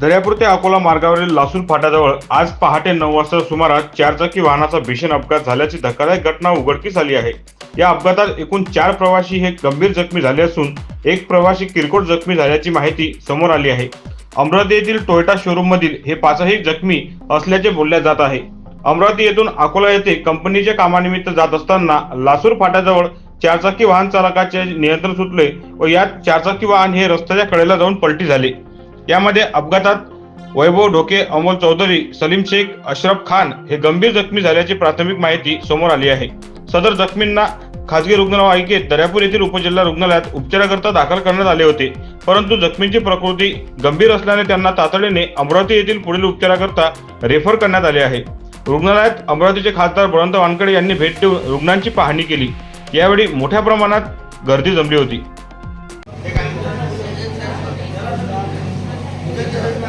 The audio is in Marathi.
दर्यापूर ते अकोला मार्गावरील लासूर फाट्याजवळ आज पहाटे नऊ वाजता सुमारास चारचाकी वाहनाचा भीषण अपघात झाल्याची धक्कादायक घटना उघडकीस आली आहे. या अपघातात एकूण चार प्रवासी हे गंभीर जखमी झाले असून एक प्रवासी किरकोळ जखमी झाल्याची माहिती समोर आली आहे. अमरावती येथील टोयोटा शोरूम मधील हे पाचही जखमी असल्याचे बोलले जात आहे. अमरावती येथून अकोला येथे कंपनीच्या कामानिमित्त जात असताना लासूर फाट्याजवळ चारचाकी वाहन चालकाचे नियंत्रण सुटले व यात चारचाकी वाहन हे रस्त्याच्या कडेला जाऊन पलटी झाले. यामध्ये अपघातात वैभव ढोके अमोल चौधरी सलीम शेख अशरफ खान हे गंभीर जखमी झाल्याची प्राथमिक माहिती समोर आली आहे. सदर जखमींना खासगी रुग्णवाहिकेत दर्यापूर येथील उपजिल्हा रुग्णालयात उपचाराकरता दाखल करण्यात आले होते. परंतु जखमींची प्रकृती गंभीर असल्याने त्यांना तातडीने अमरावती येथील पुढील उपचाराकरता रेफर करण्यात आले आहे. रुग्णालयात अमरावतीचे खासदार बळवंत वानकडे यांनी भेट देऊन रुग्णांची पाहणी केली. यावेळी मोठ्या प्रमाणात गर्दी जमली होती.